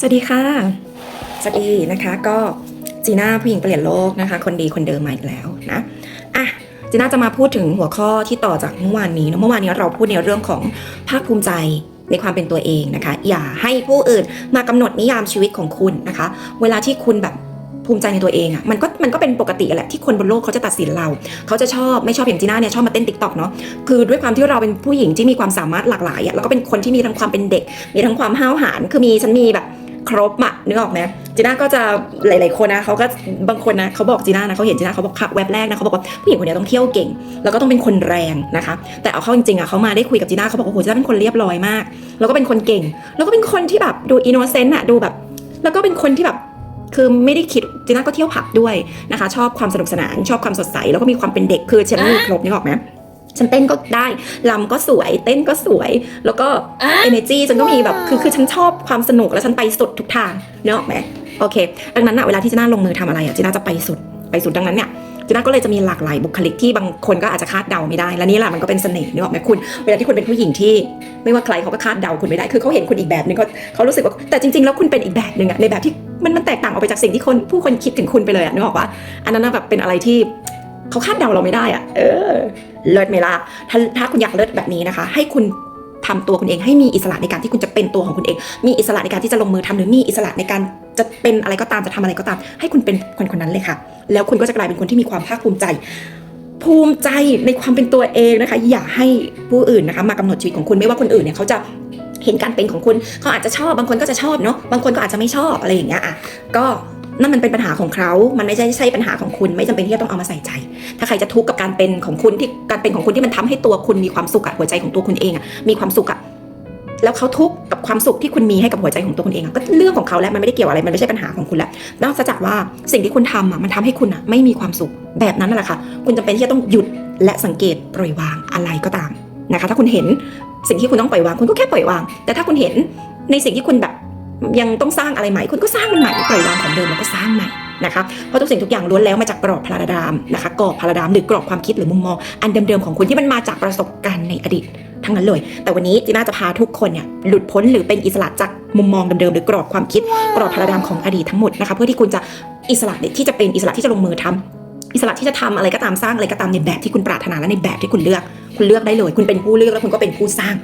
สวัสดีค่ะ สวัสดีนะคะก็จีน่าผู้หญิงเปลี่ยนโลกนะคะ คนดีคนเดิมมาอีกแล้วนะอะจีน่าจะมาพูดถึงหัวข้อที่ต่อจากเมื่อวานนี้เนอะเมื่อวานนี้เราพูดในเรื่องของภาคภูมิใจในความเป็นตัวเองนะคะ อย่าให้ผู้อื่นมากำหนดนิยามชีวิตของคุณนะคะ เวลาที่คุณแบบภูมิใจในตัวเองอะ่ะมันก็มันก็เป็นปกติแหละที่คนบนโลกเขาจะตัดสินเรา เขาจะชอบไม่ชอบอย่างจีน่าเนี่ยชอบมาเต้นติ๊กต็อกเนาะคือด้วยความที่เราเป็นผู้หญิงที่มีความสามารถหลากหลายอะแล้วก็เป็นคนที่มีทั้งความเป็นเด็ก มีทั้งความห้าวหาญคือมีฉันมีแบบ ครบอะนึกออกไหมจีน่าก็จะหลาย ๆคนนะเขาก็บางคนนะเขาบอกจีน่านะเขาเห็นจีน่าเขาบอกค่ะแว็บแรกนะเขาบอกว่าผู้หญิงคนนี้ต้องเที่ยวเก่ง แล้วก็ต้องเป็นคนแรงนะคะ แต่เอาเข้าจริงๆอะเขามาได้คุยกับจีน่าเขาบอกว่าโอ้โหจีน่าเป็นคนเรียบร้อยมาก แล้วก็เป็นคนเก่ง แล้วก็เป็นคนที่แบบดูอินโนเซนต์อะดูแบบ แล้วก็เป็นคนที่แบบคือไม่ได้คิดจีน่าก็เที่ยวผับด้วยนะคะ ชอบความสนุกสนานชอบความสดใส แล้วก็มีความเป็นเด็กคือฉันมีครบนึกออกไหม ฉันเต้นก็ได้ลำก็สวย เต้นก็สวย แล้วก็ energy ฉันก็มีแบบคือคือฉันชอบความสนุกแล้วฉันไปสุดทุกทางเนกออกไหมโอเค ดังนั้นอะเวลาที่จีน่าลงมือทำอะไรอะจีน่าจะไปสุดไปสุดดังนั้นเนี่ยจีน่าก็เลยจะมีหลากหลายบุคลิกที่บางคนก็อาจจะคาดเดาไม่ได้ และนี่แหละมันก็เป็นเสน่ห์นึกออกไหมคุณ เวลาที่คุณเป็นผู้หญิงที่ ไม่ว่าใครเขาก็คาดเดาคุณไม่ได้ คือเขาเห็นคุณอีกแบบหนึงเขาเขารู้สึกว่าแต่จริง ๆ แล้วคุณเป็นอีกแบบหนึ่งอะในแบบที่มันมันแตกต่างออกไปจากสิ่งที่คนผู้คนคิดถึงคุณไปเลยอะนึกออกว่าอันนั้นนะแบบเป็นอะไรที่ เขาคาดเดาเราไม่ได้อะเออ เลิศไหมล่ะถ้าถ้าคุณอยากเลิศแบบนี้นะคะ ให้คุณทำตัวคุณเองให้มีอิสระในการที่คุณจะเป็นตัวของคุณเอง มีอิสระในการที่จะลงมือทำหรือมีอิสระในการจะเป็นอะไรก็ตามจะทำอะไรก็ตาม ให้คุณเป็นคนคนนั้นเลยค่ะ แล้วคุณก็จะกลายเป็นคนที่มีความภาคภูมิใจ ภูมิใจในความเป็นตัวเองนะคะ อย่าให้ผู้อื่นนะคะ มากำหนดชีวิตของคุณไม่ว่าคนอื่นเนี่ยเขาจะเห็นการเป็นของคุณเขาอาจจะชอบบางคนก็จะชอบเนาะบางคนก็อาจจะไม่ชอบอะไรอย่างเงี้ยอะก็ นั่นมันเป็นปัญหาของเขา มันไม่ใช่ใช่ปัญหาของคุณ ไม่จำเป็นที่จะต้องเอามาใส่ใจ ถ้าใครจะทุกข์กับการเป็นของคุณที่การเป็นของคุณที่มันทำให้ตัวคุณมีความสุขอะหัวใจของตัวคุณเองอะมีความสุขอะแล้วเขาทุกข์กับความสุขที่คุณมีให้กับหัวใจของตัวคุณเองอะก็เรื่องของเขาแล้วมันไม่ได้เกี่ยวอะไรมันไม่ใช่ปัญหาของคุณแล้วนอกจากว่าสิ่งที่คุณทำอะมันทำให้คุณอะไม่มีความสุขแบบนั้นนั่นแหละค่ะ คุณจำเป็นที่จะต้องหยุดและสังเกตปล่อยวางอะไรก็ตามนะคะ ถ้าคุณเห็นสิ่งที่คุณต้องปล่อยวาง คุณก็แค่ปล่อยวาง แต่ถ้าคุณเห็นในสิ่งที่คุณแบบ ยังต้องสร้างอะไรใหม่ คุณก็สร้างมันใหม่ปล่อยวางของเดิมแล้วก็สร้างใหม่นะคะเพราะทุกสิ่งทุกอย่างล้วนแล้วมาจากกรอบพาราดามนะคะกรอบพาราดามหรือกรอบความคิดหรือมุมมองอันเดิมๆของคุณที่มันมาจากประสบการณ์ในอดีตทั้งนั้นเลย แต่วันนี้จีน่าจะพาทุกคนเนี่ยหลุดพ้นหรือเป็นอิสระจากมุมมองเดิมๆหรือกรอบความคิด กรอบพาราดามของอดีตทั้งหมดนะคะเพื่อที่คุณจะอิสระที่จะเป็นอิสระที่จะลงมือทำอิสระที่จะทำอะไรก็ตามสร้างอะไรก็ตามในแบบที่คุณปรารถนาและในแบบที่คุณเลือก คุณเลือกได้เลย คุณเป็นผู้เลือกแล้วคุณก็เป็นผู้สร้าง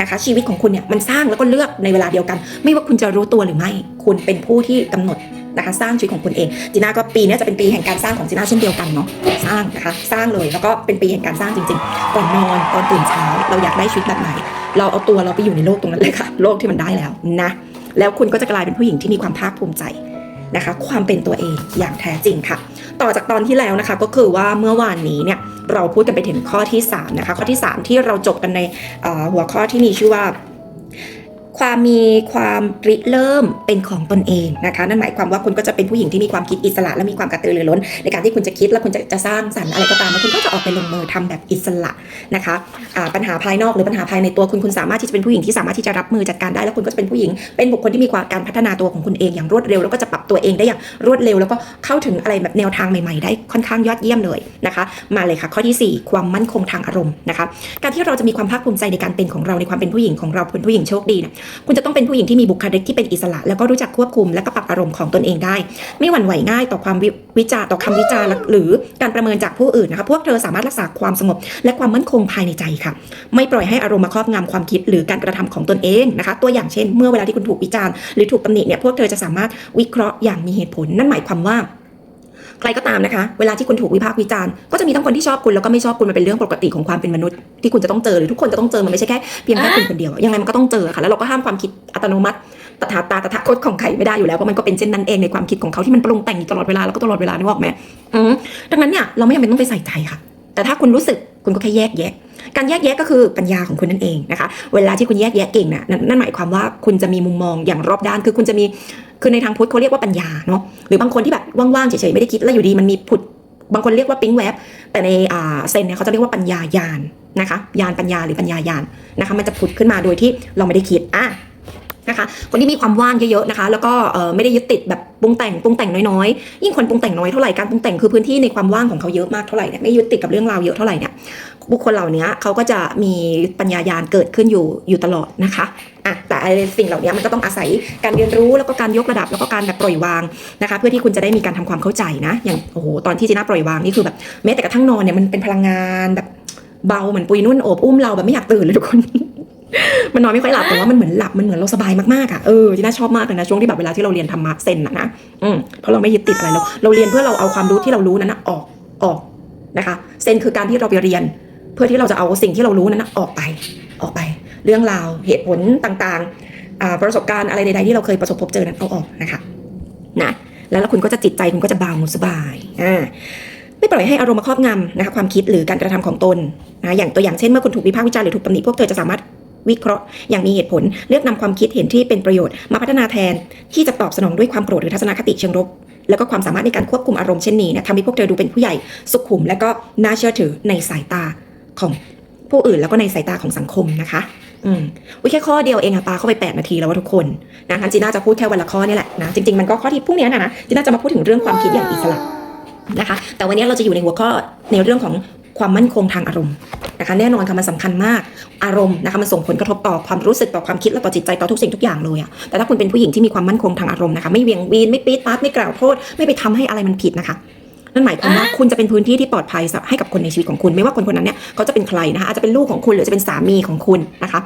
นะคะ ชีวิตของคุณเนี่ยมันสร้างแล้วก็เลือกในเวลาเดียวกัน ไม่ว่าคุณจะรู้ตัวหรือไม่ คุณเป็นผู้ที่กำหนดนะคะสร้างชีวิตของคุณเองจีน่าก็ปีนี้จะเป็นปีแห่งการสร้างของจีน่าเช่นเดียวกันเนาะสร้างนะคะสร้างเลยแล้วก็เป็นปีแห่งการสร้างจริงๆก่อนนอนตอนตื่นเช้าเราอยากได้ชีวิตแบบไหน เราเอาตัวเราไปอยู่ในโลกตรงนั้นเลยค่ะ โลกที่มันได้แล้วนะแล้วคุณก็จะกลายเป็นผู้หญิงที่มีความภาคภูมิใจนะคะ ความเป็นตัวเองอย่างแท้จริงค่ะ ต่อจากตอนที่แล้วนะคะก็คือว่าเมื่อวานนี้เนี่ย เราพูดกันไปถึงข้อที่3นะคะข้อที่ 3 ที่เราจบกันในหัวข้อที่มีชื่อว่า ความมีความริเริ่มเป็นของตนเองนะคะนั่นหมายความว่าคุณก็จะเป็นผู้หญิงที่มีความคิดอิสระและมีความกระตือรือร้น ในการที่คุณจะคิดและคุณจะจะสร้างสรรค์อะไรก็ตามแล้วคุณก็จะออกไปลงมือทำแบบอิสระนะคะปัญหาภายนอกหรือปัญหาภายในตัวคุณคุณสามารถที่จะเป็นผู้หญิงที่สามารถที่จะรับมือจัดการได้แล้วคุณก็จะเป็นผู้หญิง เป็นบุคคลที่มีความการพัฒนาตัวของคุณเองอย่างรวดเร็วแล้วก็จะปรับตัวเองได้อย่างรวดเร็ว แล้วก็เข้าถึงอะไรแบบแนวทางใหม่ๆ ได้ค่อนข้างยอดเยี่ยมเลยนะคะ มาเลยค่ะ ข้อที่ 4 ความมั่นคงทางอารมณ์นะคะ การที่เราจะมีความภาคภูมิใจในการเป็นของเราในความเป็นผู้หญิงของเราเป็นผู้หญิงโชคดีเนี่ยคุณจะต้องเป็นผู้หญิงที่มีบุคลิกที่เป็นอิสระ แล้วก็รู้จักควบคุมและก็ปรับอารมณ์ของตนเองได้ ไม่หวั่นไหวง่ายต่อความวิจารต่อคำวิจารณ์หรือการประเมินจากผู้อื่นนะคะพวกเธอสามารถรักษาความสงบ และความมั่นคงภายในใจค่ะ ไม่ปล่อยให้อารมณ์มาครอบงำความคิดหรือการกระทำของตนเองนะคะ ตัวอย่างเช่น เมื่อเวลาที่คุณถูกวิจารณ์หรือถูกตำหนิเนี่ยพวกเธอจะสามารถวิเคราะห์อย่างมีเหตุผลนั่นหมายความว่า ใครก็ตามนะคะ เวลาที่คุณถูกวิพากษ์วิจารณ์ก็จะมีทั้งคนที่ชอบคุณแล้วก็ไม่ชอบคุณมันเป็นเรื่องปกติของความเป็นมนุษย์ที่คุณจะต้องเจอหรือทุกคนจะต้องเจอมันไม่ใช่แค่เพียงแค่คุณคนเดียวยังไงมันก็ต้องเจอค่ะแล้วเราก็ห้ามความคิดอัตโนมัติตถาตาตถาคตของใครไม่ได้อยู่แล้วเพราะมันก็เป็นเช่นนั้นเองในความคิดของเขาที่มันปรุงแต่งอยู่ตลอดเวลาแล้วก็ตลอดเวลานึกออกไหมอืมดังนั้นเนี่ยเราไม่จำเป็นต้องไปใส่ใจค่ะ แต่ถ้าคุณรู้สึกคุณก็แค่แยกแยะ การแยกแยะก็คือปัญญาของคุณนั่นเองนะคะ เวลาที่คุณแยกแยะเก่งนะนั่นนั่นหมายความว่าคุณจะมีมุมมองอย่างรอบด้าน คือคุณจะมี คือในทางพุทธเขาเรียกว่าปัญญาเนาะ หรือบางคนที่แบบว่างๆเฉยๆไม่ได้คิดแล้วอยู่ดีมันมีผุด บางคนเรียกว่าปิ๊งแวบ แต่ในอ่าเซนเนี่ยเขาจะเรียกว่าปัญญายานนะคะ ยานปัญญาหรือปัญญายานนะคะ มันจะผุดขึ้นมาโดยที่เราไม่ได้คิด อะ นะคะ คนที่มีความว่างเยอะๆนะคะ แล้วก็ไม่ได้ยึดติดแบบปรุงแต่งปรุงแต่งน้อยๆ ยิ่งคนปรุงแต่งน้อยเท่าไหร่การปรุงแต่งคือพื้นที่ในความว่างของเขาเยอะมากเท่าไหร่เนี่ยไม่ยึดติดกับเรื่องราวเยอะเท่าไหร่เนี่ยบุคคลเหล่านี้เขาก็จะมีปัญญายาณเกิดขึ้นอยู่อยู่ตลอดนะคะอะแต่สิ่งเหล่านี้มันก็ต้องอาศัยการเรียนรู้แล้วก็การยกระดับแล้วก็การแบบปล่อยวางนะคะ เพื่อที่คุณจะได้มีการทำความเข้าใจนะ อย่างโอ้โหตอนที่จีน่าปล่อยวางนี่คือแบบแม้แต่กระทั่งนอนเนี่ยมันเป็นพลังงานแบบเบาเหมือนปุยนุ่นโอบอุ้มเราแบบไม่อยากตื่นเลยทุกคน มันนอนไม่ค่อยหลับแต่ว่ามันเหมือนหลับมันเหมือนเราสบายมากๆอะเออจีน่าชอบมากเลยนะช่วงที่แบบเวลาที่เราเรียนธรรมะเซนอะนะอืมเพราะเราไม่ยึดติดอะไรเราเราเรียนเพื่อเราเอาความรู้ที่เรารู้นั้นนะออกออกนะคะเซนคือการที่เราไปเรียน เพื่อที่เราจะเอาสิ่งที่เรารู้นั้นนะออกไปออกไป เรื่องราวเหตุผลต่างๆอ่าประสบการณ์อะไรใดๆที่เราเคยประสบพบเจอนั้นเอาออกนะคะนะแล้วคุณก็จะจิตใจคุณก็จะเบาสบายอ่าไม่ปล่อยให้อารมณ์มาครอบงำนะคะความคิดหรือการกระทำของตนนะอย่างตัวอย่างเช่นเมื่อคุณถูกวิพากษ์วิจารณ์หรือถูกตำหนิพวกเธอจะสามารถ วิเคราะห์อย่างมีเหตุผล เลือกนำความคิดเห็นที่เป็นประโยชน์มาพัฒนาแทน ที่จะตอบสนองด้วยความโกรธหรือทัศนคติเชิงลบแล้วก็ความสามารถในการควบคุมอารมณ์เช่นนี้นะทำให้พวกเธอดูเป็นผู้ใหญ่สุขุม และก็น่าเชื่อถือในสายตาของผู้อื่นแล้วก็ในสายตาของสังคมนะคะ อืมอุ้ยแค่ข้อเดียวเองอะปาเข้าไป 8 นาทีแล้วว่าทุกคนนะงั้นจีน่าจะพูดแค่วันละข้อนี่แหละนะจริงๆมันก็ข้อที่พรุ่งนี้นะนะจีน่าจะมาพูดถึงเรื่องความคิดอย่างอิสระนะคะ แต่วันนี้เราจะอยู่ในหัวข้อในเรื่องของความมั่นคงทางอารมณ์ นะคะแน่นอนค่ะมันสำคัญมากอารมณ์นะคะมันส่งผลกระทบต่อความรู้สึกต่อความคิดและต่อจิตใจต่อทุกสิ่งทุกอย่างเลยอะแต่ถ้าคุณเป็นผู้หญิงที่มีความมั่นคงทางอารมณ์นะคะไม่เวียงวีนไม่ปี๊ดปาดไม่กล่าวโทษ ไม่ไปทำให้อะไรมันผิดนะคะนั่นหมายความว่าคุณจะเป็นพื้นที่ที่ปลอดภัยให้กับคนในชีวิตของคุณ ไม่ว่าคนคนนั้นเนี่ยเขาจะเป็นใครนะคะอาจจะเป็นลูกของคุณหรือจะเป็นสามีของคุณนะคะ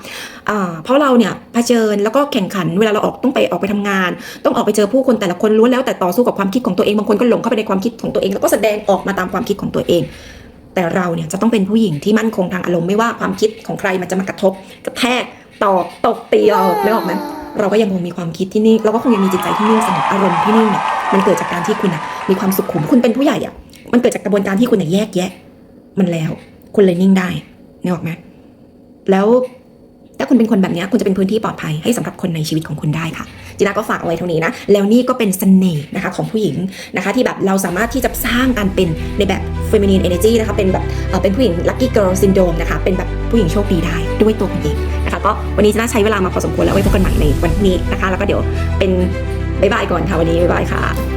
อ่าเพราะเราเนี่ยเผชิญแล้วก็แข่งขันเวลาเราออกต้องไปออกไปทำงาน ต้องออกไปเจอผู้คนแต่ละคนล้วนแล้วแต่ต่อสู้กับความคิดของตัวเองบางคนก็หลงเข้าไปในความคิดของตัวเอง แล้วก็แสดงออกมาตามความคิดของตัวเอง แต่เราเนี่ยจะต้องเป็นผู้หญิงที่มั่นคงทางอารมณ์ไม่ว่าความคิดของใครมันจะมากระทบกระแทกตอกตกตีเราไม่ออกไหมเราก็ยังคงมีความคิดที่นิ่งเราก็คงยังมีจิตใจที่นิ่งสงบอารมณ์ที่นิ่งเนี่ยมันเกิดจากการที่คุณน่ะมีความสุขุมคุณเป็นผู้ใหญ่อะมันเกิดจากกระบวนการที่คุณน่ะแยกแยะ มันแล้ว คุณเลยนิ่งได้นึกออกไหมแล้วถ้าคุณเป็นคนแบบเนี้ยคุณจะเป็นพื้นที่ปลอดภัยให้สำหรับคนในชีวิตของคุณได้ค่ะ จีน่าก็ฝากเอาไว้เท่านี้นะ แล้วนี่ก็เป็นเสน่ห์นะคะของผู้หญิงนะคะ ที่แบบเราสามารถที่จะสร้างการเป็นในแบบ feminine energy นะคะเป็นแบบเเป็นผู้หญิง lucky girl syndrome นะคะ เป็นแบบผู้หญิงโชคดีได้ด้วยตัวคุณเองนะคะก็วันนี้จีน่าใช้เวลามาพอสมควรแล้วไว้พบกันใหม่ในวันนี้นะคะ แล้วก็เดี๋ยวเป็นบ๊ายบายก่อนค่ะวันนี้บ๊ายบายค่ะ